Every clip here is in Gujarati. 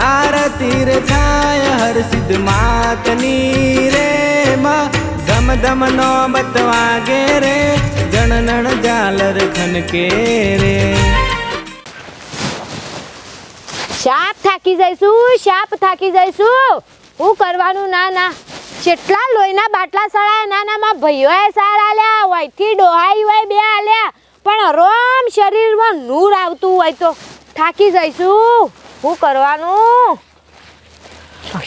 આરતી રે થાય, હર સિદ્ધ માતની રે માં. ધમ ધમ નો બતવાગે રે જણનણ જાલર ખનકે રે. શાપ થાકી જઈશું, શાપ થાકી જઈશું. હું કરવાનું? ના ના. કેટલા લોહીના બાટલા સળાયા ના ના માં ભાઈઓએ સાર આલ્યા હોયથી ડોહાઈ હોય બે આલ્યા. પણ રોમ શરીરમાં નૂર આવતું હોય તો થાકી જઈશું. હું કરવાનું?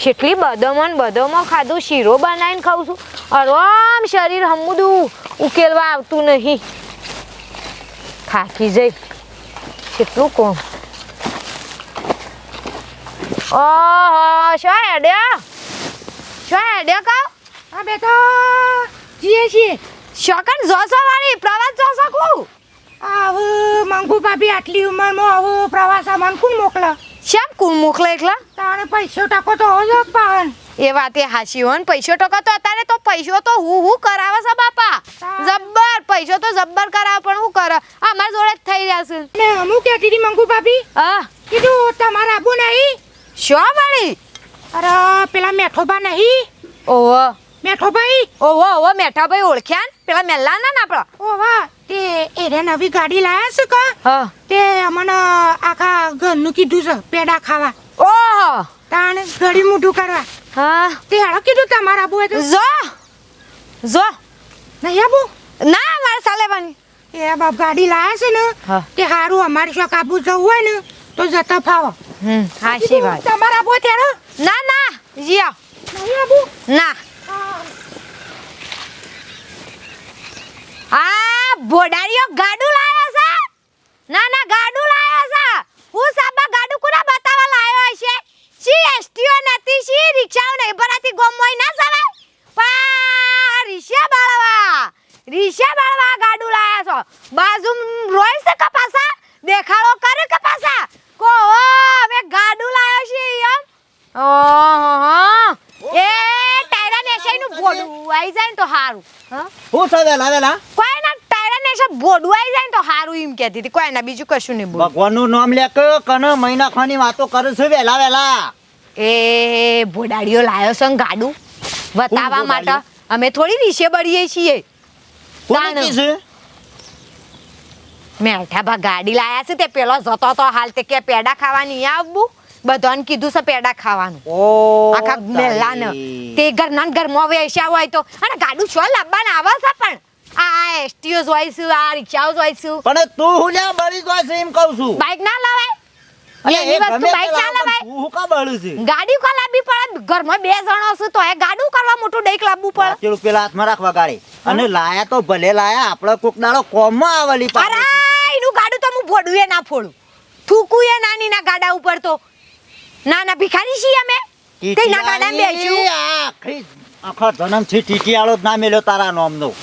કેટલી બદમન બદમો ખાધું શીરો બનાવીને ખાઉં છું. આરામ શરીર હમુદું ઉકેલવા આવતું નહીં. થાકી જઈ. કેટલું કોણ ઓહો શું હેડ્યો? શું હેડ્યો કહો? હા બેટા જીએ છીએ. શકન જોશો વાળી પ્રવાસ જોશો કુ આવ મંગુ ભાભી આટલી ઉંમરમાં આવું પ્રવાસ સામાન કોણ મોકલે? શેમ કુલ મોકલે એકલા? તારે પૈસો ટકો તો હોજો પાહન એ વાત એ હાચી હોય પૈસો ટકો તો અત્યારે તો પૈસો તો હું હું કરાવે છે બાપા? જબ્બર પૈસો તો જબ્બર કરાવે પણ હું કરે અમાર જોડે જ થઈ રહ્યા છે. ને અમુક કે દીદી મંગુ ભાભી. હા. કીધું તમારા આબુ નહીં. શું વાળી અરે પેલા મેઠોબા નહીં. ઓહો. મેઠોભાઈ? ઓહો ઓહો મેઠા ભાઈ ઓળખ્યા ને? પેલા મેલ્લા ના આપણા? ઓ વાહ તે એરે નવી ગાડી લાયા છે કા? હા. તે અમને આખા ઘરનું કીધું છે પેડા ખાવા. ઓહો. તાણે ઘડી મોઢું કરવા. હા. તે હાડો કીધું તમારા આબુ તો જો. જો. નહીં આબુ ના મારે સાલેવાની. એ બાપ ગાડી લાયા છે ને હા. તે હારું અમારી શોખ આબુ જવું હોય ને તો જતા ફાવો. હમ હાચી વાત. તમારા આબુ ત્યારે ના ના જીયા નહીં આબુ ના આ ભોડારીઓ ગાડું લાયો છે ના ના ગાડું લાયો છે હું સાબા ગાડું કુના બતાવવા લાયો હશે સી એસટીઓ નથી સી રિક્ષાઓ નહીં ભરાતી ગોમોય ના સવાય પા રિક્ષા બાળવા રિક્ષા બાળવા ગાડું લાયા છો બાજુ રોય છે કપાસા દેખાડો કરે કપાસા કો ઓ હવે ગાડું લાયો છે એમ ઓહો એ ટાયરા નેસાઈનું ભોડું આવી જાય ને તો સારું હા શું છે વેલા વેલા કોઈ ના ટાયરા નેસા ભોડું આવી જાય ને તો સારું એમ કહેતી હતી કોઈ ના બીજું કશું નહીં બોલ. ભગવાનનું નામ લે કે કને મહિના ખાની વાતો કરે છે વેલા વેલા. એ ભોડાડીઓ લાયો છે ગાડું બતાવવા માટે. અમે થોડી રીશે બળીએ છીએ. મેઠા ભા ગાડી લાયા છે તે પેલો જતો તો હાલ તે કે પેડા ખાવાની આવવું. બધાને કીધું છે પેડા ખાવાનું. આખા મેલાને. તે ઘરના ઘરમાં વેચ્યા હોય તો. અને ગાડું છો લાવવાના આવે છે પણ. આ એસટીઓ જોઈશું આ રિક્ષાઓ જોઈશું પણ તું હું લ્યા બળી ગયો છે એમ કહું છું. બાઇક ના લવાય? એની વસ્તુ બાઇક ના લવાય? હું કા બળું છે? ગાડી કો લાવવી પડે ઘરમાં બે જણો છું તો એ ગાડું કરવા મોટું ડેક લાવવું પડે. પેલું પેલા હાથમાં રાખવા ગાડી. અને લાયા તો ભલે લાયા આપણો કોક દાડો કોમમાં આવેલી અરે એનું ગાડું તો હું ફોડું એ ના ફોડું. થૂકું એ નાની ના ગાડા ઉપર તો. ના ના ભિખારી છીએ અમે. તે ના ગાડા બેસ્યું આખી આખા જન્મથી આળો જ ના મેલ્યો તારા નામનો.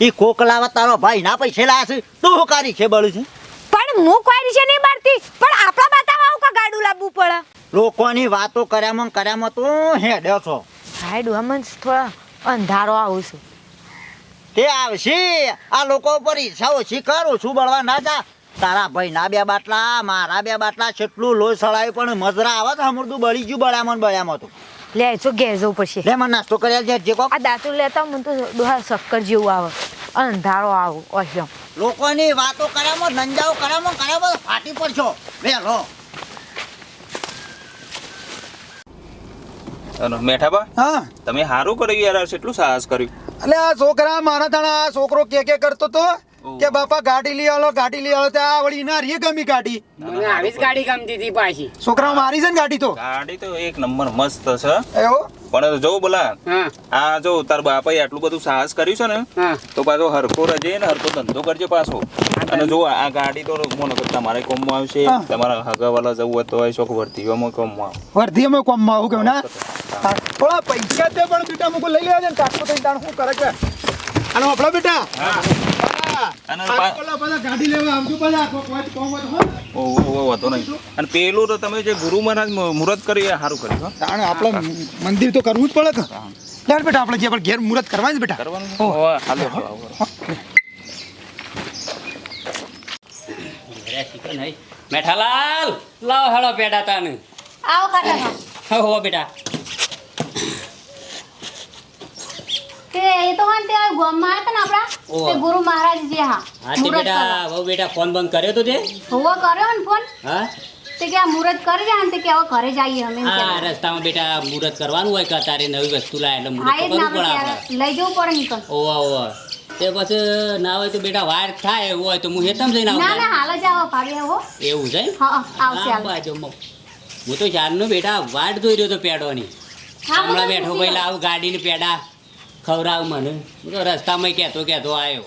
ઈ કોક લાવા તારો ભાઈ ના પૈસે લાયા છે. તું હું કારી છે બળું છે? પણ હું કોઈ છે નહીં મારતી. પણ આપણા બતાવવા આવું કા ગાડું લાવવું પડે? લોકોની વાતો કર્યામાં કર્યા કર્યામાં તું હેડ્યો છો. હાય ડુઆમન થોડા અંધારો આવું છું. તે આવશે. આ લોકો ઉપર ઈચ્છા ઓછી કર ઓછું બળવા ના જા. તારા ભાઈ ના બે બાટલા મારા બે બાટલા છેટલું લોહી સળાયું પણ મજરા આવે છે હમણાં બળી ગયું બળ્યામાં ને બળ્યામાં તું. લે જો ઘેર જવું પડશે લે મને નાસ્તો કર્યા છે જે કોક આ દાંતું લેતા મને તો દોહા શક્કર જેવું આવે. અંધારો આવો ઓહ્યો લોકોની વાતો કરામો નંજાઓ કરામો કરામો ફાટી પડશો. વેલો મેઠાબા હા. તમે સારું કર્યું યાર આ કેટલું સાહસ કર્યું? એટલે આ છોકરા મારા તાણા આ છોકરો કે કે કરતો તો? કે બાપા ગાડી લઈ આવો ગાડી લઈ આવો આ વળી ના રીએ ગમી ગાડી. મને આવી જ ગાડી ગમતી હતી પાછી. છોકરા મારી છે ને ગાડી તો? ગાડી તો એક નંબર મસ્ત છે. એવો? પણ જો બોલા આ જો તાર બાપાએ આટલું બધું સાહસ કર્યું છે ને તો પાછો હરકો રજે ને હરકો ધંધો કરજે પાછો. અને જો આ ગાડી તો મોનો તમારે કોમમાં આવશે. તમારા હગાવાલા જવું હોય તો શોખ વર્તીવામાં કોમમાં આવે. વર્ધી અમે કોમમાં આવું કેવું ના? થોડા પૈસા તે પણ બેટા મુકો લઈ લેવા દે ને કાકો થઈને તાણ શું કરે કે અને આપણા બેટા. હા. અને પેલા તો હો. ઓ ઓ, ઓ વાંધો નહીં. અને પેલું તો તમે જે ગુરુ મહારાજ મુહૂર્ત કર્યું એ સારું કર્યું હો. આપણે મંદિર તો કરવું જ પડે કે બેટા આપણે જે આપણે ઘેર મુહૂર્ત કરવાની જ બેટા. કરવાનું હાલો, હાલો, હાલો. મેઠાલાલ લાવ હેળો પેડા તાને. આવો કાકા હો બેટા. તે એ તો હા તે ગામમાં આવ્યા હતા ને આપણા તે ગુરુ મહારાજ જે હા હા તે બેટા કરવા. બેટા ફોન બંધ કર્યો તો તે? હોવો કર્યો ને ફોન? હા? તે કે આ મુહૂર્ત કરી જાય તે કે હવે ઘરે જઈએ અમે હા. રસ્તામાં બેટા મુહૂર્ત કરવાનું હોય કે તારે નવી વસ્તુ લાય એટલે મુહૂર્ત ના કરવું પડે આપણે લઈ જવું પડે નીકળ. ઓવા ઓવા તે પછી ના હોય તો બેટા વાર થાય એવું હોય તો હું હેતમ જઈને ના ના આવું હાલ જ આવો ભાભી હો એવું છે હા આવશે બાજુમાં. હું તો ચારનો બેટા વાટ જોઈ રહ્યો તો પેડોની. ની હમણાં બેઠો પહેલા. લાવ ગાડીને પેડા. ખવડાવ મને હું તો રસ્તામાં કહેતો કહેતો આવ્યો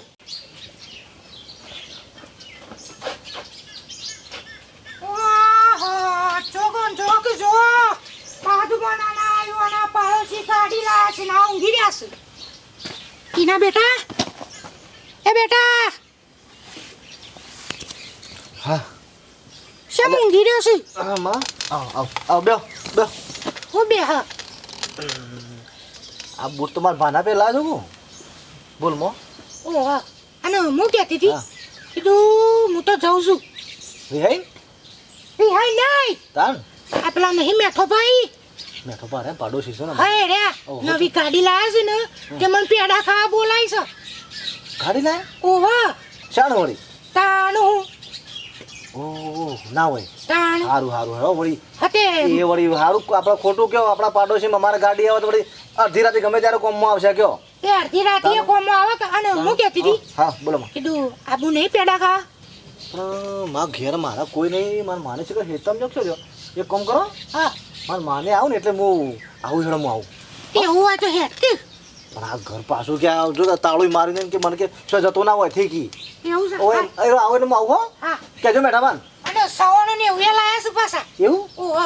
ટીના બેટા? એ બેટા? હા. શેમ ઊંઘી રહ્યો છે? હા માં. આવ આવ આવ બેહો બેહો. હું બે હા આ બૂટ તો મારા ભાના પેલા હું બોલ મો. ઓ અને હું કહેતી હતી? હા. કીધું હું તો જાઉં છું. રિહાઈ? રિહાઈ નહીં. તાન? આ પેલા નહીં મેઠો ભાઈ. મેઠો પાડે પાડોશી છે ને હે રે નવી ગાડી લાયા છે ને તે મને પેડા ખાવા બોલાય છે. ગાડી લાય? ઓહો શાણ વળી? તાણું ઓહ ના હોય. તાણ. સારું સારું હેડો વળી. એ વળી સારું આપણે ખોટું કયો આપણા પાડોશીમાં મારા ગાડી આવે તો વળી. અડધી રાતે ગમે ત્યારે કોમમાં આવશે કયો? તે અડધી રાતે કોમો આવે કે અને હું કહેતી હતી હા બોલો કીધું આબુ નહીં પેડા ખા. પણ મારા ઘેર મારા કોઈ નહીં મારા માને છે કે હેતમ જગશો જો એક કામ કરો હા. મારા માને આવું ને એટલે હું આવું હેડો હું આવું. એવું હોય તો હે પણ આ ઘર પાછું ક્યાં આવજો? તાળું મારીને કે મને કે શું જતો ના હોય ઠીકી એવું છે? ઓય આવો એટલે હું આવું હો? હા. કેજો મેઠા માન અને સવાણું ને એવું એ લાયા છે પાછા? એવું? ઓહો.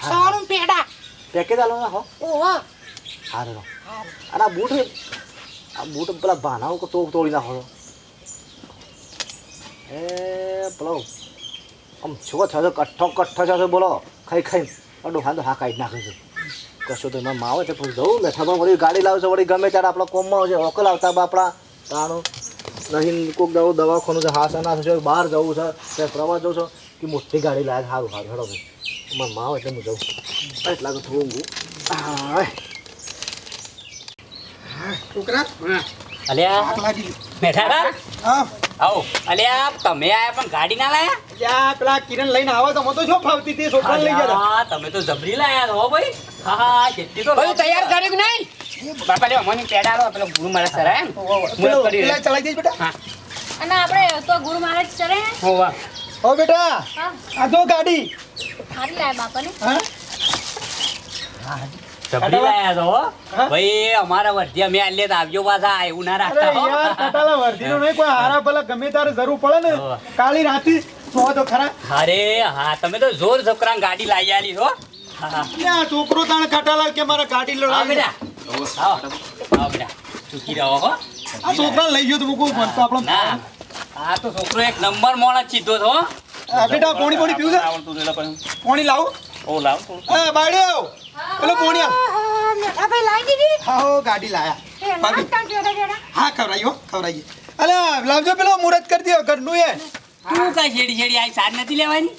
સવાણું પેડા. પેકેજ આલો ના હો. ઓહો. હા રે. અને આ બૂટ આ બૂટ પેલા ભાનાઓ તો તોડી નાખો. એ પેલો આમ છો થયો કઠ્ઠો કઠ્ઠો થયો બોલો. ખાઈ ખાઈ અડો તો હા કાઢી નાખે છે. કશો તો એમાં માવે છે, પણ જવું મેઠામાં વળી ગાડી લાવશે, વળી ગમે ત્યારે આપણા કોમમાં આવશે હોકલ આવતા બાપડા તાણું. નહીં કોઈક દવા દવાખાનું છે, હાસ ના થશે, બહાર જવું છે, ત્યાં પ્રવાસ જવું છો, કે મોટી ગાડી લાવે સારું સારું હેડો ભાઈ. એમાં માવ એટલે હું જવું એટલા તો થોડું ઊંઘું. હા છોકરા અલ્યા બેઠા આવો. અલ્યા તમે આયા પણ ગાડી ના લાયા? યા પેલા કિરણ લઈને આવો તો મને તો શું ફાવતી તે છોકરાને લઈ ગયા અલ્યા, તમે તો જબરી લાયા હો ભાઈ. હા હા જેટલી તો બધું તૈયાર કર્યું કે નહીં? બાપા લે મને પેડા પેલો ગુરુ મારા સર એમ. પેલો કરી પેલા ચલાઈ જઈશ બેટા? હા. અને આપણે તો ગુરુ મહારાજ ચરે? હોવા ઓ બેટા. આ જો ગાડી. સારી લાય બાપાને. હા? જબરી લાયા છો હો? ભાઈ અમારા વર્ધી અમે આલ્યે આવજો પાછા એવું ના રાખતા હો. યાર કટાલા વર્ધીનો નહીં કોઈ હારા ભલા ગમે તારે જરૂર પડે ને. હોવે. રાતી તો તો ખરા. અરે હા તમે તો જોર છોકરા ગાડી લાવી આલી છો હા હા. છોકરો તાણે કટાલા કે મારા ગાડી લડાવી બેટા. આવો. આવો બેટા. ચૂકી રહો હો. આ છોકરા લઈ ગયો તો મૂકવું તો ના. આ તો છોકરો એક નંબર મોણસ ચીધો છો બેટા પોણી પોણી પીવું છે? લાવું. ઓ લાવ થોડું એ બાડ્યો પેલો પોણી મેઠા ભાઈ લાવી દીધી હા હો ગાડી લાયા પેડા હા ખવડાવી હો ખવડાવીએ અલે લાવજો પેલો મુહૂર્ત કરી દો ઘરનું એ તું કઈ શેડી શેડી આઈ સાર નથી લેવાની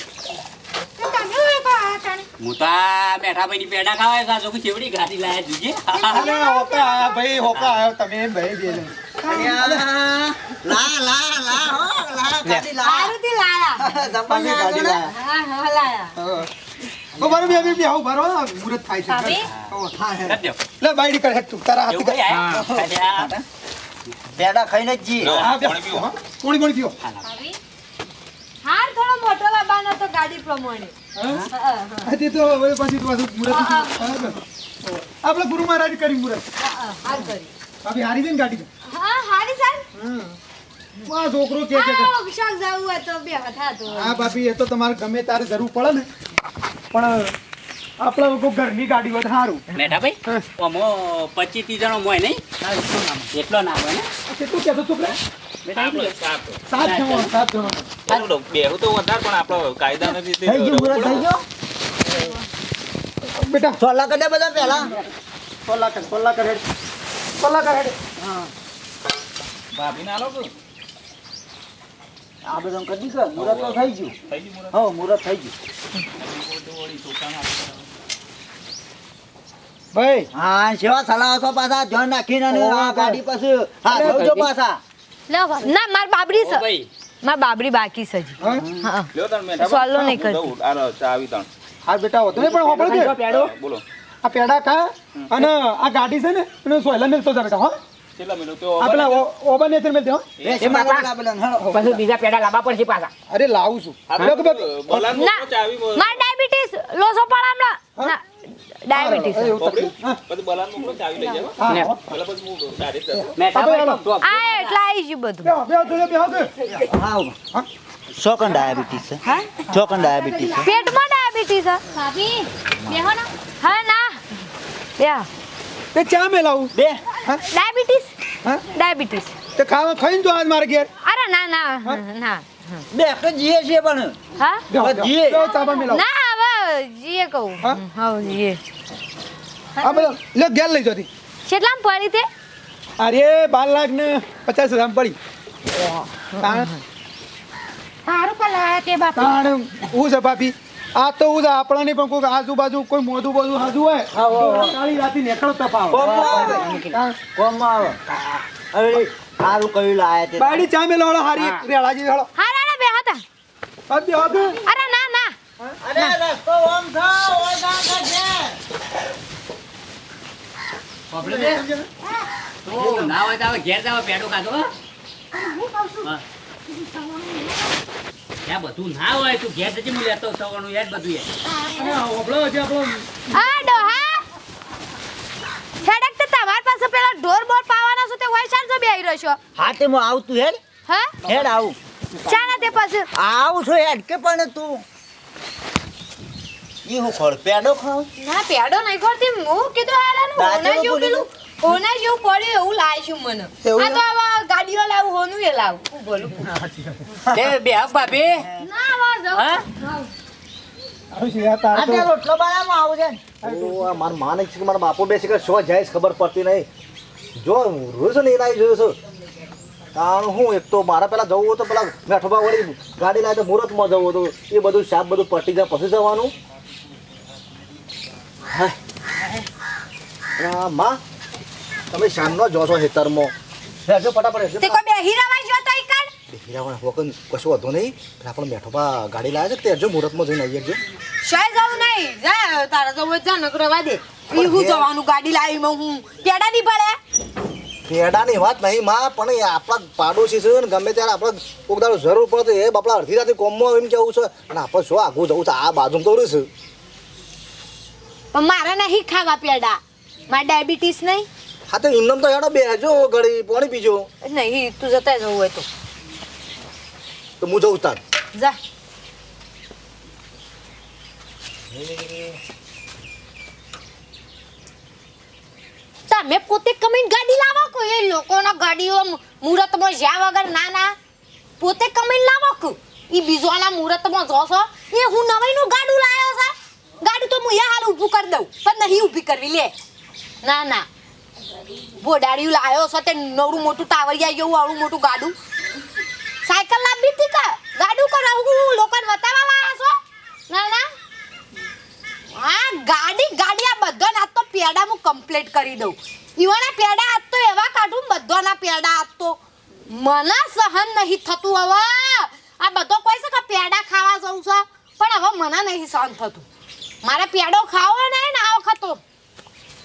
તો તમે હોય કો આ તાણ હું તો આ બેઠા ભાઈ ની પેડા ખાવા સાચો કે ચેવડી ગાડી લાયા જુજે અરે હોકા આયા ભાઈ હોકા આયો તમે ભાઈ બે લા લા લા હો લા ગાડી લા સારું લાયા તમે ગાડી લાયા હા હા લાયા હા. બે બે બે આવું બારો મુહૂર્ત થાય છે. હા હે કરી દો. લે બાયડી તું તારા એવું હાથ ભાઈ આયા. અલ્યા. પેડા ખાઈને જી હા પાણી પીવો. હા, પોણી પોણી પીઓ હાર થોડો મોટો લાવવાનો તો ગાડી પ્રમાણે. હા? હા, હા, હા, તે તો હવે પછી તો પાછું મુહૂર્ત હા, બરાબર. આપણે ગુરુ મહારાજ કરી મુરત હા, હા, હાર કરી. ભાભી હારી દે ને ગાડી હા હારી સર આ છોકરો કે છે કે? હા વિશાલ જવું હોય તો બે હતા તો હા ભાભી એ તો તમારે ગમે તારે જરૂર પડે ને. પણ આપણે કોઈ ઘરની ગાડી હોય સારું. બેઠા ભાઈ ઓમો પચીસ ત્રીસ જણો મોય નહીં? એટલો ના હોય ને? કેટલું કહેતો છોકરા? સાત. સાત જણો સાત જણો. તો બેહું તો વધારે પણ આપણો કાયદાની રીતે થઈ ગયું મુરત થઈ ગયો? બેટા સોલા કરી બધા પહેલા. પલ્લા કર પલ્લા કર હેડ. પલ્લા કર હેડ. ભાભી ના લો તું? આ બધું કરી દીધું મુહૂર્ત તો થઈ ગયું. થઈ ગયું મુરત? હા મુહૂર્ત થઈ ગયું. ભાઈ. હા સેવા સલાહ છો પાછા ધ્યાન રાખીને અને આ ગાડી પછી હા જોજો પાછા. ના માર બાબરી છે ભાઈ. માર બાબરી બાકી છે હજી. હા? હા. લ્યો તાણ મેઠા સોલ્લો નહીં કરી આ ચા આવી તાણ. હા બેટા હોતો નહીં પણ હોપડ કે પેડો બોલો. આ પેડા ખા અને આ ગાડી છે ને એને સોયલા મિલતો જરા હો. કેટલા મિનિટ તો આ ઓબા ને મિલતી હો એ મારા પછી બીજા પેડા લાવવા પડશે પાછા. અરે લાવું છું. આપણે લો કે બે- બોલાન ના મોકલો, ચાવી મો- માર ડાયાબિટીસ લોસો પડ હમણાં ડાયાબિટીસ. હા, પછી બોલાન મોકલો, ચાવી લઈ. હા, હા. પેલા પછી હું હેડો. તો આ એટલા આવી ગયું બધું. બેહો, બેહો, બેહો કે. હા ચોકન ડાયાબિટીસ છે. હા? ચોકન ડાયાબિટીસ છે. પેટમાં ડાયાબિટીસ છે. ભાભી બેહો ને. હા ના. બે તે ચા મેલાવું બે. ડાયાબિટીસ? હા? ડાયાબિટીસ. તે ખાવા ખાઈને તો આજ મારે ઘેર. અરે ના ના ના. બે કે જીએ છીએ પણ. હા. જીએ. ચા ના હવે જીએ કહું. હા? જીએ. આ બધા લે ઘેર લઈ જતી કેટલામ પડી તે? અરે બાર લાખ ને પચાસ હજાર પડી. તે બાપા? હું છે ભાભી આ તો હું છે આપણાની પણ કોઈ આજુબાજુ કોઈ મોઢું બધું હાજુ હોય કાળી રાતી નીકળો તપાવ. કોમમાં આવે. અરે સારું કયું લાયા તે બાડી ચા મેલાવડો હારી રેળાજી હાલો. હારા ના બે હતા. અબે હવે અરે ના ના. અરે રસ્તો ઓમ થાવ ઓય ગામ કરજે તો ના હોય તો ઘેર જાવ પેડો ખાધો હો. હા. ત્યાં બધું ના હોય તું ઘેર જજે હું લેતો સવારનું યાદ બધું યાદ હોબળો છે આપણો. આ ડોહા! છેડક તો તમાર પાસે પેલા ઢોર બોર પાવાના છો તે હોય શાન જો બેહી રહ્યો છો. હા તે હું આવતું હેડ. હા? હેડ આવું. ચાના તે પાસે આવું છું હેડ કે પણ તું? ઈ હું ખોળ પેડો ખાવ ના પેડો નહીં કરતી હું કીધું હાલાનું દાંતેલો જેવું પેલું હોના જેવું પડ્યું એવું લાવીશું મને. એવું આ તો આવા ગાડીઓ લાવું હોનું એ લાવું. હું બોલું? તે બે હક ભાભી ના. હા? હું પેલા જવું હતું પેલા મેઠોબા વળી ગાડી લાવી તો મુહૂર્તમાં જવું હતું. એ બધું સાપ બધું પટી જાય પછી જવાનું. માં તમે શામનો જો છો હેતરમાં રહેજો ફટાફટ તે કોઈ બેહી જો તો કશું વાંધો નહીં પણ આપણે મેઠોબા ગાડી લાવ્યા છે તે જો મુહૂર્તમાં જઈને આવીએ શાય જવું નહીં. જા તારા જવું હોય તો જા નકર રવા દે. ઈ હું જવાનું ગાડી લાવી માં હું. પેડા નહીં પડે પેડાની વાત નહીં માં પણ આપણા પાડોશી છે ને ગમે ત્યારે આપણે દાડો જરૂર પડે એ બાપડા અડધી રાતે કોમમાં એમ કેવું છે? અને આપણે શું આગું જવું છે? આ બાજુ તો છે. પણ મારે નહીં ખાવા પેડા. મારે ડાયાબિટીસ નહીં. હા તો એમને તો હેડો બેજો ઘડી પાણી પીજો. નહીં તું જતા જવું હોય તો. તો હું જઉં તાર. જા. મેં પોતે કમીને ગાડી લાવા કો એ લોકોના ગાડીઓ મુહૂર્તમાં જ્યાં વગર ના ના. પોતે કમીને લાવા કો ઈ બીજોના મુહૂર્તમાં જોશો. એ હું નવાઈનું ગાડું લાવ્યો છે. ગાડી તો હું એ હાલ ઊભું કરી દઉં. પણ નહીં ઊભી કરવી લે. ના ના. ભોડાડિયું લાયો છે તે નવરું મોટું ટાવરિયા જેવું, આવડું મોટું ગાડું. સાયકલ લાંબી હતી કે ગાડું કરાવું લોકોને બતાવવા લાયા છો? ના ના આ ગાડી ગાડી આ બધો ના તો પેડા હું કમ્પ્લીટ કરી દઉં. ઈવાના પેડા આજ તો એવા કાઢું બધાના પેડા આજ તો. મને સહન નહીં થતું હવે. આ બધો કોઈ છે કે પેડા ખાવા જવું છે? પણ હવે મને નહીં સહન થતું. મારે પેડો ખાવો નહીં ને આ વખત તો.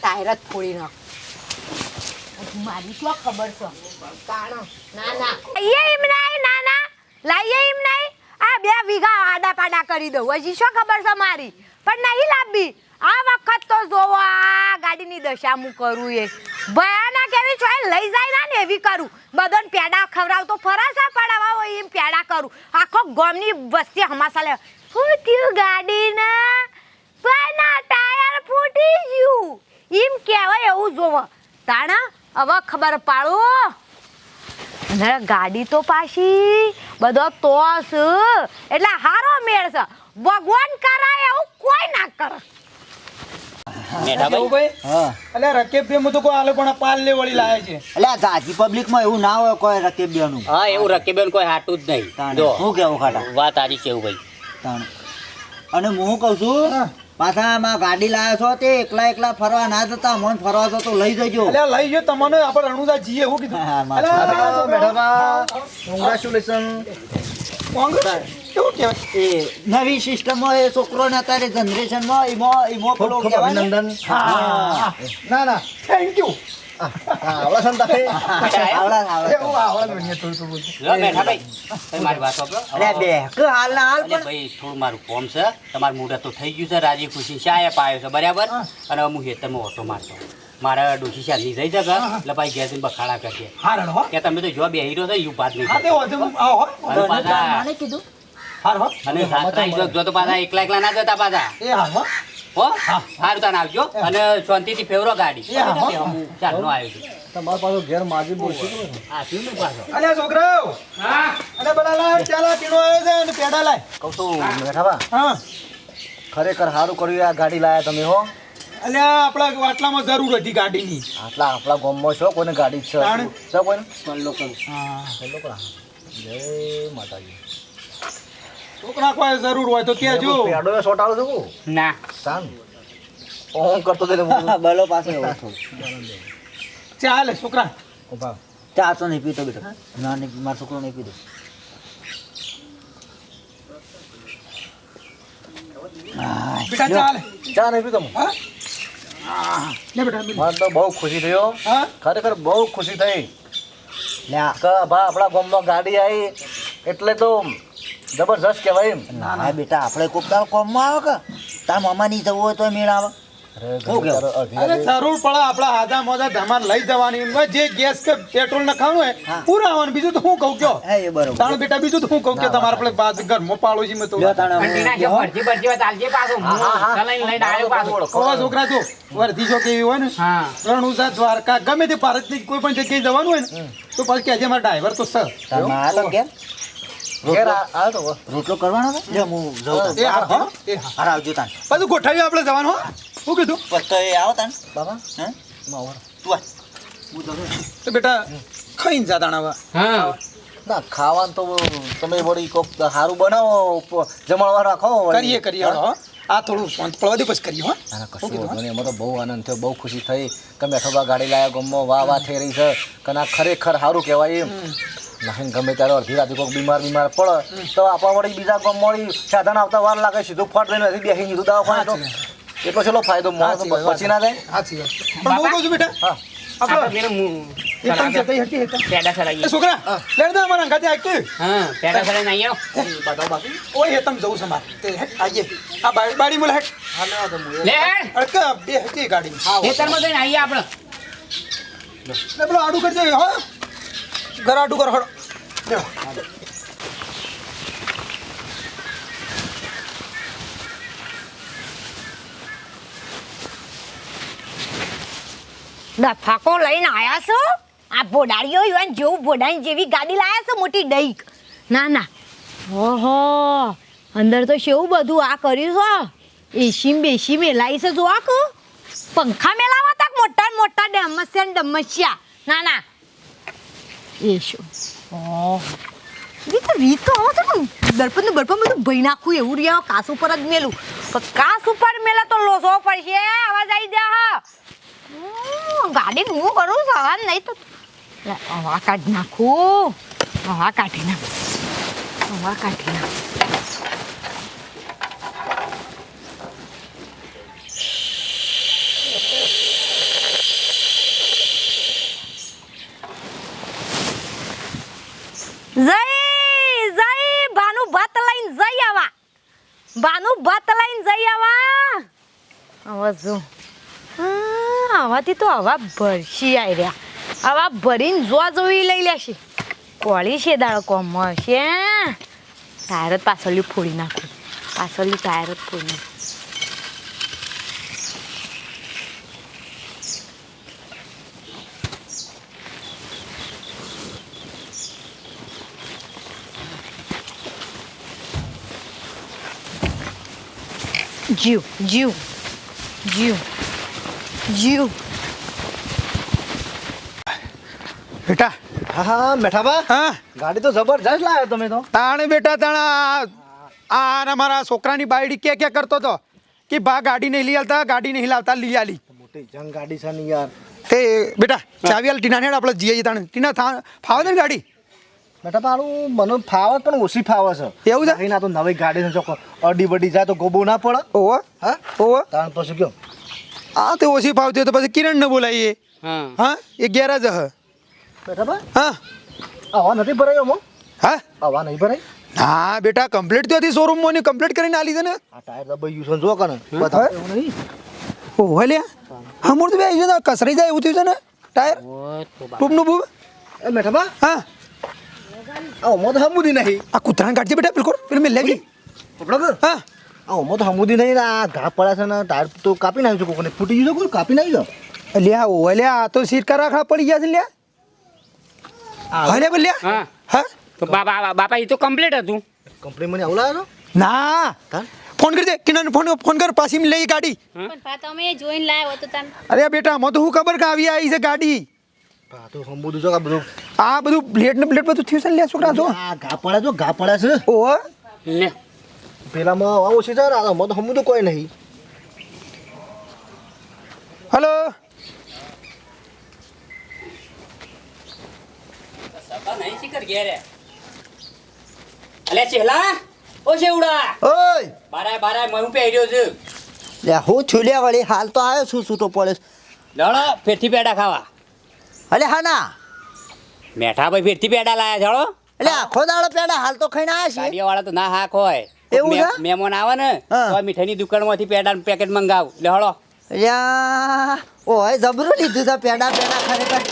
તાયરત ફોડી નાખ. મારી શું ખબર છે? કાણો ના ના અહીંયા એમ નહીં ના ના લાઈએ એમ નહીં આ બે વીઘા આડા પાડા કરી દઉં. હજી શું ખબર છે મારી? પણ નહીં લાવવી આ વખત તો જોવો આ ગાડીની દશા હું કરું એ. ભયાનક એવી છો લઈ જાય ના ને એવી કરું. બધાને પેડા ખવડાવતો ફરાસા પડાવવા હોય એમ પેડા કરું. આખો ગોમની વસ્તી હમાસા લે. શું થયું ગાડીના ના ટાયર ફૂટી ગયું. એમ કહેવાય એવું જોવો. તાણા હવે ખબર પાડો. ગાડી તો પાછી બધો તોસ. એટલે હારો મેળ છે. ભગવાન કરાય એવું કોઈ ના કરે. હા. એટલે રકેબ તો કોઈ આલો પણ પાલ લે વળી લાવે છે. એટલે આ પબ્લિકમાં એવું ના હોય કોઈ રકેબિયાનું હા એવું રકીબેન કોઈ હાટું જ નહીં. તાણે. જો. કેવું ખાટા? વાત આરી છે એવું ભાઈ. તાણે. અને હું કહું છું પાછા આમાં ગાડી લાવ્યો છો તે એકલા એકલા ફરવા ના જતા મન ફરવા જો તો લઈ જજો. એટલે લઈ ગયો તમને આપણે રણુદા જીએ હું કીધું. હા, માથે. કોંગ્રેચ્યુલેશન નવી કેવું કહેવાય? એ નવી ને અત્યારે જનરેશન એમાં એમાં ખૂબ પેલો ખૂબ અભિનંદન. હા. ના ના. થેન્ક યુ આવડા સંતા આવડા આવડા. એવું આવડે મને થોડું થોડું. લો મેઠાભાઈ તમે મારી વાત સાંભળો અરે બે કે હાલ ના હાલ પણ ભાઈ થોડું મારું કોમ છે તમારું મુહૂર્ત તો થઈ ગયું છે રાજી ખુશી શાય પાયો છે બરાબર અને હું હેતરમાં ઓટો મારતો મારા ડોશી શાદી જઈ જગા એટલે ભાઈ ઘેર બખાડા કરશે. કે તમે તો જો બેહી રહ્યો છો યુ વાત નહીં કીધું હાર. અને જો તો પાછા એકલા એકલા ના જતા પાછા હાર હો. હો સારું તાને આવજો અને શાંતિથી ફેવરો ગાડી. હા, હો. ચાલનો આવ્યો છું. તમારા પાસે ઘેર માજી બોલશે આ શું નું પાછો? અલ્યા છોકરાઓ! અને બધા લાય ચાલા પીણો આવ્યો છે અને પેડા લાય. કહું મેઠાબા હા. ખરેખર સારું કર્યું આ ગાડી લાયા તમે હો. અલ્યા આપણા વાટલામાં જરૂર હતી ગાડીની. આટલા આપણા ગામમાં છો કોને ગાડી છે? છે કોઈને? હા. ચાલો કરા. જય માતાજી. છોકરા કોઈ જરૂર હોય તો કેજો પેડો શોટ આવું છું ના. શાંત ઓમ કરતો દે બલો પાસે ચાલે છોકરા. ઊભા. ચા તો નહીં પીતો બેટો. ના નહીં મારો છોકરો નહીં પીતો. બેટા ચાલે. ચા નહીં પીતો હું. હા? લે બેટા લે. મને તો બહુ ખુશી થયો. હા? ખરેખર બહુ ખુશી થઈ. લે આ. કે ભા આપણા ગામમાં ગાડી આવી એટલે તો જબરજસ્ત કહેવાય એમ. ના ના બેટા આપણે કોક તાર કોમમાં આવે કે? તાર મામાની જવું હોય તો મેળ આવે. અરે જરૂર પડે આપણા હાજા મોજા ધમાન લઈ જવાની. જે ગેસ કે પેટ્રોલ નખાવું હોય હા. બીજું તો હું કહું કયો? એ બરોબર. તાણ બેટા બીજું તો હું કહું કે તમારે આપણે બાજુ ઘર મો માં તો મે તો ભરજી જો ભરતી ભરતી વાત આલજે પાછો. હું ચલાઈને લઈને આવ્યો પાછો. કોવા છોકરા જો વર્ધી જો કેવી હોય ને હા. રણુસા દ્વારકા ગમે તે ભારતની કોઈ પણ જગ્યાએ જવાનું હોય ને તો પછી કહેજે મારા ડ્રાઈવર તો સર આ તો કેમ. રોટલો કરવાનો છે હું જઉં એ હા હા. એ હા. હાર આવજો તાન બધું ગોઠવી આપણે જવાનું હો. શું કીધું? તો એ આવો તાન બાબા હે? તું આય. તો બેટા ખાઈને જા તાણા હા. ના ખાવાનું તો તમે વળી કોક સારું બનાવો જમણવાર રાખો. કરીએ કરીએ હો. આ થોડું શાંત પડવા દે પછી કરીએ હો. મને તો બહુ આનંદ થયો બહુ ખુશી થઈ. કે મેઠોબા ગાડી લાયા ગમો વાહ વાહ થઈ રહી છે. કે ના ખરેખર સારું કહેવાય એમ. નાહીને ગમે ત્યારે અડધી રાતે કોઈક બીમાર બીમાર પડે તો આપણા વળી બીજા કોઈ મળી સાધન આવતા વાર લાગે સીધું ફટ લઈને નથી બેસી સીધું દવાખાને તો એટલો છેલ્લો ફાયદો સાચી પછી ના થાય. સાચી વાત. પણ કહું છું બેટા. હા. છોકરા દે અમારા પેડા બતાવ બાકી. ઓય જવું છે મારે. તે આઈએ આ બાડી બાડી મુલા હેટ લે અડક બે હતી ગાડી. ખેતરમાં જઈને આવીએ આપણે. ને પેલો આડું કરજો હો. આડું કર, હળો. ડફાકો લઈને આયા છો? આ ભોડાડીઓ યુવાન જેવું ભોડાની જેવી ગાડી લાયા છો, મોટી ડઈક? ના ના. ઓહો, અંદર તો શેવું બધું આ કર્યું છો? એસી બેસી મેલાઈ છે જો આ પંખા મેલાવા તક મોટા મોટા ડમસ્યા ને ડમસ્યા? ના ના. એ શું ઓહો રીત રીત તો આવો છે પણ દર્પણનું બરપણ બધું ભઈ નાખું, એવું રહ્યા, કાસ ઉપર જ મેલું. પણ કાસ ઉપર મેલા તો લોસો પડશે, અવાજ આવી જા હા. ગાડી હું કરું સવાર નહીં તો હવા કાઢી નાખું. હવા કાઢી નાખું. હવા કાઢી નાખ. જય જય ભાનુ ભાત લઈને જઈ આવા. ભાનુ ભાત લઈને જઈ આવા. હવે હા, આવાથી તો હવા ભરશી આવી રહ્યા. હવા ભરીને જોવા જોવી લઈ લેશે કોળી છે દાળ કોમ છે. ટાયર જ પાછળની ફોડી નાખું. પાછળની ટાયર જ ફોડી નાખું. જીવ જીવ જીવ જીવ બેટા હા હા મેઠાબા હા ગાડી તો જબરજસ્ત લાવ્યો તમે તો તાણે બેટા તાણા આ આ મારા છોકરાની બાયડી કે કે કરતો હતો કે બા ગાડી નહીં લઈ આવતા ગાડી નહીં લાવતા લઈ આલી મોટી જંગ ગાડી છે ને યાર તે બેટા ચાવી આલ ટીના હેડ આપણે જઈએ તાણે ટીના થા ફાવે ને ગાડી મેઠાબા હારું મને ફાવે પણ ઓછી ફાવે છે. એવું છે? ના તો નવી ગાડી છે ચોખ્ખો અડી બડી જાય તો ગોબો ના પડે. ઓવો હા? ઓહો. તાણ પછી કયો? આ તે ઓછી ફાવતી તો પછી કિરણને બોલાવીએ હા. હા? એ ગેરેજ હ. મેઠાબા હા. આવા નથી ભરાયો મો હા? આવા નહીં ભરાય ના બેટા કમ્પ્લીટ તો હતી શોરૂમમાં મોની કમ્પ્લીટ કરીને આલી છે ને. આ ટાયર દબાઈ ગયું છે જો કને બધા એવું નહીં ઓહો હા હમુર તો બે કસરાઈ જાય એવું થયું છે ને ટાયર ટૂબનું બૂબ એ મેઠાબા હા. આ ઓમો તો હમુદી નહીં આ કૂતરાને કાઢજે બેટા બિલકુલ પેલું મેં લેવી પકડો હા આ ઓમો તો હમુદી નહીં ને આ ઘા પડ્યા છે ને તાર તો કાપી નાખ્યું ફૂટી ગયું કોઈ કાપી નાખ્યો ઓહો લ્યા આ તો સિરકા રાખા પડી ગયા છે લે બોલ્યા હા હા તો બાપા બાપા એ તો કમ્પ્લીટ હતું કંપની મને આવું લાવ્યો ના? ફોન કરજે કિનાને ફોન ફોન કર પાછી લઈ ગાડી પણ તમે જોઈને લાવ્યો તો તમે અરે બેટા મને તો હું ખબર કે આવી આવી છે ગાડી હા તો હમુદું છે કે આ બધું આ બધું પ્લેટ ને પ્લેટ બધું થયું છે લે છોકરા જો. આ ગાપડા જો ગાપડા છે. ઓ. લે. પેલામાં આવું છે ને આ ઓમો તો કોઈ નહીં. હલો. અલે ચેલા ઓ શેવડા ઓય. બારાય બારાય મયું પહેર્યો છું. લે હું છુલ્યા વળી હાલ તો આવ્યો છું છૂટો પડે લડો પેઠી પેડા ખાવા. અલે હા ના મેઠા ભાઈ ફેરથી પેડા લાયા ચાલો એટલે આખો દાડો પેડા હાલ તો ખાઈને છીએ. ગાડીઓ વાળા તો ના હાક હોય. એવું છે? મહેમાન આવે ને તો મીઠાઈની દુકાનમાંથી પેડા પેકેટ મંગાવ. એટલે હળો. અલ્યા ઓય જબરું લીધું છે પેડા પેડા ખરેખર.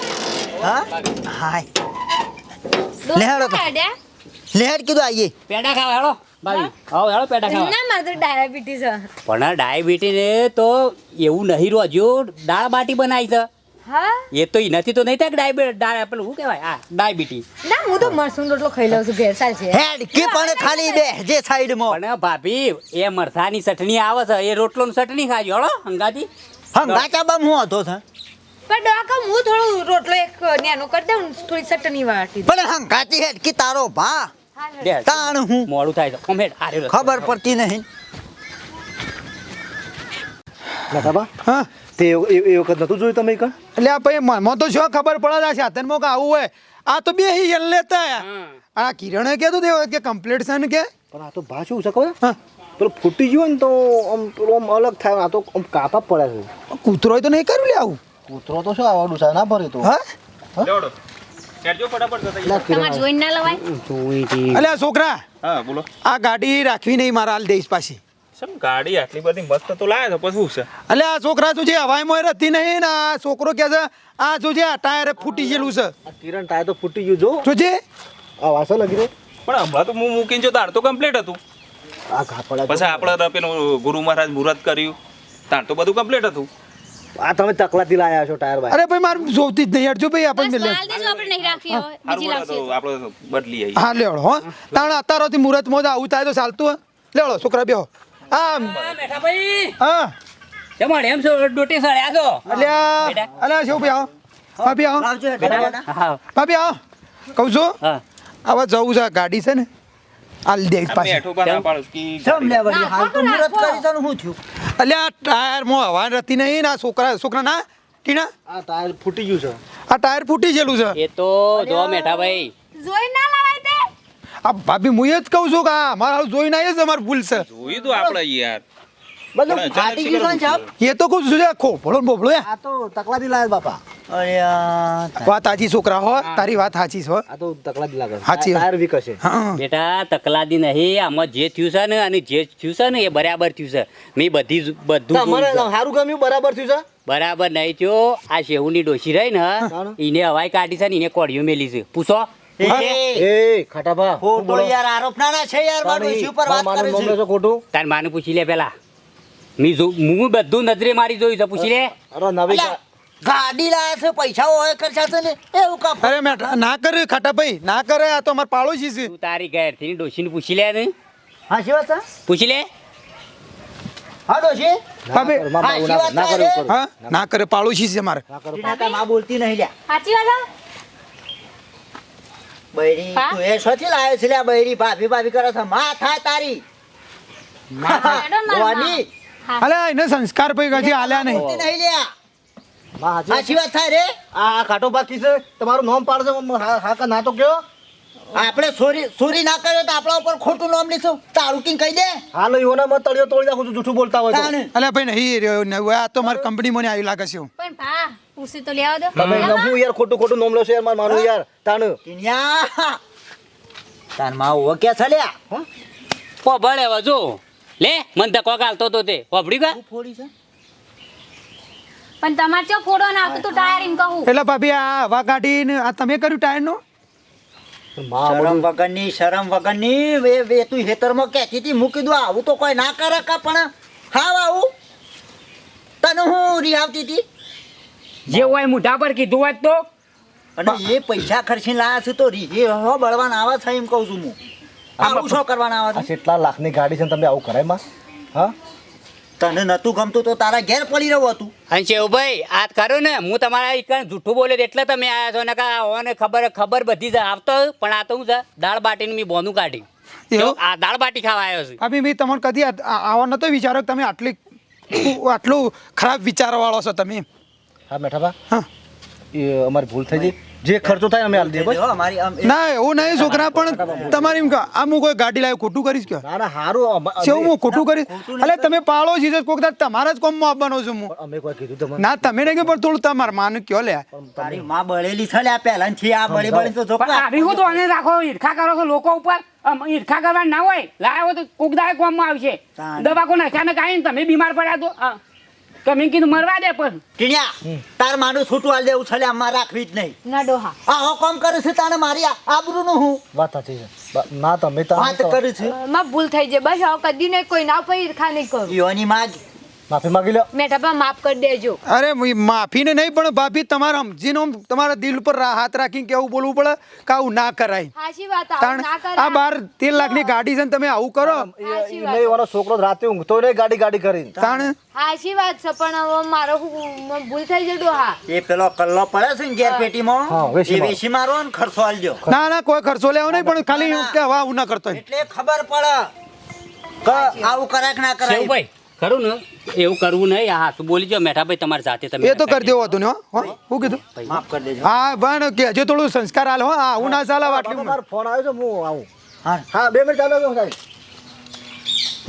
હા? હાય. લેહડો તો. લેહડ કીધું આઈએ. પેડા ખાવા હેળો. ભાઈ આવો હેળો પેડા ખાવા. ના મારે ડાયાબિટીસ પણ તો એવું નહીં રોજો દાળ બાટી બનાવી છે. હા? એ તો નથી તો નહીં થાય ડાયાબિટી ડાય પેલું શું કહેવાય? આ ડાયાબિટી ના હું તો મરસું રોટલો ખાઈ લઉં છું ઘેર સાલ છે હેડ કે પણ ખાલી બે જે સાઈડમાં. પણ ભાભી એ મરસાની ચટણી આવે છે એ રોટલોની ચટણી ખાજો હળો હંગાતી હંગાચા બમ હું હતો થા પણ ડોકા હું થોડું રોટલો એક નેનો કરી દઉં ને થોડી ચટણી વાટી પણ હંગાતી હેડ કે તારો ભા. તાણ હું. મોડું થાય છે. કોમ હેડ આરે ખબર પડતી નહીં. મેઠાબા હા. તે એ એ વખત નતું જોયું તમે કણ? એટલે આ ભાઈ મને તો શું ખબર પડે છે આતન કે આવું હોય? આ તો બે હી લેતા. આ કિરણે કહેતું તે વખત કે કમ્પ્લીટ છે ને કે? પણ આ તો ભા શું છે ખબર? હા. પેલું ફૂટી ગયું ને તો આમ પેલું આમ અલગ થાય આ તો આમ કાપા પડે છે. કૂતરોય તો નહીં કર્યું લે આવું? કૂતરો તો શું આવડું છે ના ભરે તો? હા? છોકરા હા બોલો. આ ગાડી રાખવી નહીં મારા હાલ દેશ પાછી સમ ગાડી આટલી બધી મસ્ત તો લાયા તો પછી શું છે? એટલે આ છોકરા છે હવાઈમાં રહેતી નહીં ને આ છોકરો કહે છે આ છે આ ટાયર ફૂટી ગયેલું છે. આ કિરણ ટાયર તો ફૂટી ગયું જો. શું છે? આ વાસો લગી રહ્યો પણ હમણાં તો હું મૂકીને જો તાર તો કમ્પ્લીટ હતું. આ ઘા પછી આપણે તો પેલું ગુરુ મહારાજ મુહૂર્ત કર્યું. તાર તો બધું કમ્પ્લીટ હતું. આ તમે તકલાથી લાયા છો ટાયર ભાઈ. અરે ભાઈ મારું જોતી જ નહીં હટજો ભાઈ આપણને લે. આપણે નહીં રાખી હવે. બીજી સારું લાવશે આપણે બદલી આવી. હા લેવડો હો. તાણ અત્યારથી મુહૂર્તમાં મોજ આવું થાય તો ચાલતું હોય લેવડો છોકરા બેહો. હા આ મેઠા ભાઈ હા જમાડે એમ છો ડોટી સર છો? અલ્યા. અલ્યા શું ભાઈ આવો? ભાભી આવો. આવજો ભાભી આવો. કહું છું હા. આવા જવું છે આ ગાડી છે ને આલ દે પાછી. મેઠું પણ ના પાડું કે જમ લે વળી હાલ તો મુરત કરી છે હું થયું? અલ્યા ટાયર મો હવા નથી નહીં ના આ છોકરા છોકરા ના ટીના? આ ટાયર ફૂટી ગયું છે. આ ટાયર ફૂટી ગયેલું છે. એ તો જો મેઠા ભાઈ જોઈ ના આ ભાભી હું એ જ કહું છું કે આ મારા હાલ જોઈને આવી છે અમારું ભૂલ છે. જોઈ દો આપણે યાર. બધું ફાટી ગયું છે ને સાહેબ? એ તો કહું છું ખોભળો ને બોભળો આ તો તકલાથી લાયા બાપા. વાત સાચી છોકરા હો તારી વાત સાચી છે આ તો તકલાથી લાગે સાચી વાત. ટાયર વીક હશે. હા બેટા તકલાદી નહીં આમાં જે થયું છે ને અને જે થયું છે ને એ બરાબર થયું છે. મેં બધી બધું તમારે સારું ગમ્યું બરાબર થયું છે? બરાબર નહીં થયો. આ શેહુની ડોશી રહી ને. એને હવાઈ કાઢી છે ને એને કોડિયો મેલી છે. પૂછો. એ. એ ખાટાભા યાર આરોપ ના ના છે યાર મારું તારી- પર વાત કરે છે? લેશો ખોટું. તાર માને પૂછી લે પેલા. મેં જો હું બધું નજરે મારી જોયું છે પૂછી લે. અરે નવી ગાડી લાયા છે પૈસા હોય ખર્ચા છે ને એવું કા અરે મેં ના કરે ખાટા ભાઈ ના કરે આ તો અમારે પાડોશી છે. તું તારી ઘેરથી ડોશીને પૂછી લે ને. હા શી વાત પૂછી લે. હા ડોશી? હા, ના- કરે? પાડોશી છે મારે ના કરું ટીના બોલતી નહીં લ્યા. સાચી વાત હે? બૈરી તું એ સોથી લાવ્યો છે લ્યા બૈરી ભાભી ભાભી કરે છે. માં થાય તારી. ગોવાની અલે એને સંસ્કાર પછી હજી આલ્યા નહીં? નહીં લ્યા. સાચી વાત થાય રે. આ ખાટો બાકી છે. તમારું નામ પાડશે હા હા ના તો કયો? આપણે સોરી સોરી ના કર્યો તો આપણા ઉપર ખોટું નામ લીધું. તારું કિંગ કહી દે. હાલ યોના મત તળિયો તોડી નાખું છું જૂઠું બોલતા હોય અલે ભાઈ નહીં રહ્યો ને આ તો મારી કંપની મને આવી લાગે છે. પણ ભા પૂછી તો લેવા દો. તમે હું યાર ખોટું ખોટું નામ લેશો યાર મારું માનું યાર. તાણ. ટીનિયા. તારમાં ઓ કે છલ્યા લ્યા. ઓ ભલે હવે જો. લે મન તો કોક હાલતો તો તે. ઓબડી ગા. ફોડી છે? પણ તમારે ચો ફોડો ના આવતો તો ટાયર એમ કહું. એટલે ભાભી આ હવા કાઢીને આ તમે કર્યું ટાયરનું? માં શરમ વગરની શરમ વગરની એ એ તું હેતરમાં કહેતી હતી મૂકી દો આવું તો કોઈ ના કરે કા પણ હાવ આવું. તને હું રિહાવતી હતી? જે હોય મુઢા પર કીધું હોત તો. અને એ પૈસા ખર્ચીને લાયા છે તો રીહે હો બળવાના આવે છે એમ કહું છું હું. આવું શું કરવાના આવે છે? કેટલા લાખની ગાડી છે તમે આવું કરાયમાં? હા? તને નતું ગમતું તો તારા ઘેર પડી રહ્યું હતું. અને ભાઈ આ ખરું ને હું તમારા ઈકણ જૂઠું બોલ્યો એટલે તમે આવ્યા છો ને કા ઓને ખબર ખબર બધી જ આવતો પણ આ તો હું છે દાળ બાટીને મેં બોનું કાઢી? આ દાળ બાટી ખાવા આવ્યો છું. અભી મેં તમને કદી આવો નતો વિચારો તમે આટલી આટલું ખરાબ વિચારવાળો છો તમે. હા મેઠાભા. હા. એ અમારી ભૂલ થઈ ગઈ. જે ખર્ચો થાય અમે આલ દઈએ બસ. ના એવું નહીં છોકરા પણ તમારી આમ હું કોઈ ગાડી લાવ્યો ખોટું કરીશ કે? ના ના હારું શું હું ખોટું કરીશ? એટલે તમે પાળો છે કોક તમારા જ કોમમાં આવવાનો છું હું. અમે કોઈ કીધું તમને ના તમે નહીં પણ થોડું તમાર માન કયો લે. તારી માં બળેલી છે લે પહેલા થી આ બળી બળી તો જો આવી હું તો આને રાખો ઈર્ખા કરો છો લોકો ઉપર. આમ ઈર્ખા કરવા ના હોય લાવ્યો તો કોક દાડે કોમમાં આવશે. દવા કો નશાને કાંઈ તમે બીમાર પડ્યા તો હા. તો મેં કીધું મરવા દે પણ. ટીણિયા તાર માનું છૂટું હાલ દેવું છે આમાં રાખવી જ નહીં. ના ડોહા. આ હું કોમ કરું છું તાને મારી આબરૂ નું હું? વાત સાચી છે. ના તમે તો વાત કરું છું. માં ભૂલ થઈ જાય. બસ હવે કદી નહીં કોઈ ના ઉપર ઈર્ખા નહીં કરું. યોની માં જ માફી માંગી લો. મેઠાપા માફ કરી દેજો. અરે માફી માફીને નહીં પણ ભાભી તમારા સમજીને તમારા દિલ પર હાથ રાખીને કેવું બોલવું પડે કે આવું ના કરાય. સાચી વાત ના આ કરાય. બાર તેર લાખની ગાડી છે ને તમે આવું કરો. નહીં વાળો છોકરો રાતે ઊંઘતો નહીં ગાડી ગાડી કરીને. તાણ સાચી વાત છે પણ હવે મારો ભૂલ થઈ જડો હા. એ પેલો કલ્લો પડે છે ને ઘેર પેટીમાં? એ વેસી મારો ને ખર્ચો આલજો. ના ના કોઈ ખર્ચો લેવો નહીં પણ ખાલી કે હવે આવું ના કરતો એટલે ખબર પડે. કે આવું કરાય કે ના કરાય. શેવભાઈ ખરું ને? એવું કરવું નહીં. હા તું બોલી જાઓ મેઠાભાઈ તમારી સાથે તમે એ તો કરી દેવો હતું ને હો. હો? શું કીધું? માફ કરી દેજો. હા પણ કે હજુ થોડું સંસ્કાર હાલ હો. હા હું ના ચાલે ઉંમર મારો ફોન આવ્યો છે હું આવું. હા. હા બે મિનિટ ચાલો સાહેબ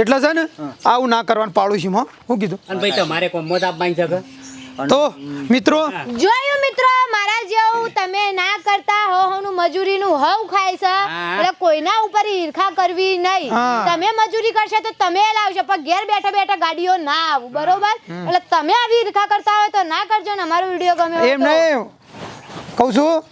એટલે છે ને? આવું ના કરવાનું પાડોશીમાં શું કીધું? અને ભાઈ તમારે કોમો જ આપવાની છે કે? તો મિત્રો? જોયું મિત્રો મારા જેવું તમે ના કરતા હો હોનું મજૂરીનું હવ ખાય છે. એટલે કોઈના ઉપર ઈર્ખા કરવી નહીં. તમે મજૂરી કરશે તો તમે લાવશો પણ ઘેર બેઠા બેઠા ગાડીઓ ના આવું બરોબર? એટલે તમે આવી ઈર્ખા કરતા હોય તો ના કરજો ને અમારો વીડિયો ગમે એમ. નહીં. કહું છું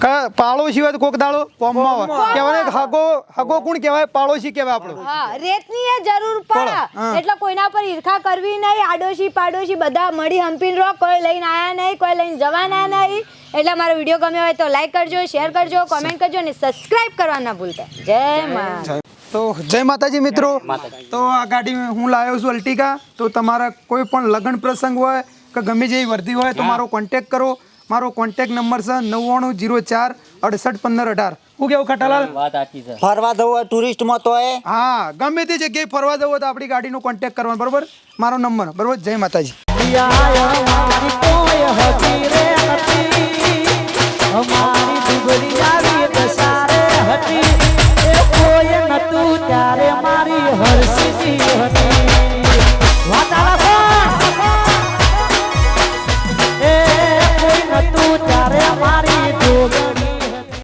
કે પાડોશી હોય તો કોક દાડો કોમમાં હોય. કહેવાય હગો હગો કોણ કહેવાય? પાડોશી કહેવાય આપણો. હા રેતની એ જરૂર પડે. એટલે કોઈના પર ઈર્ખા કરવી નહીં આડોશી પાડોશી બધા મળી હંપીને રહો કોઈ લઈને આયા નહીં કોઈ લઈને જવાના નહીં. એટલે મારો વીડિયો ગમ્યો હોય તો લાઈક કરજો શેર કરજો કોમેન્ટ કરજો અને સબસ્ક્રાઇબ કરવા ના ભૂલતા. જય મા તો જય માતાજી મિત્રો. તો આ ગાડી હું લાવ્યો છું અલ્ટિકા. તો તમારા કોઈ પણ લગ્ન પ્રસંગ હોય કે ગમે જેવી વર્દી હોય તો મારો કોન્ટેક કરો. મારો કોન્ટેક નંબર છે નવ્વાણું જીરો ચાર અડસઠ પંદર અઢાર. હું કેવું ખટાલાલ વાત સાચી છે. ફરવા જવું હોય ટુરિસ્ટમાં તો એ. હા ગમે તે જગ્યાએ ફરવા જવું હોય તો આપણી ગાડીનો કોન્ટેક કરવાનો બરોબર? મારો નંબર બરોબર? જય માતાજી. ત્યારે મારી હરસી હતી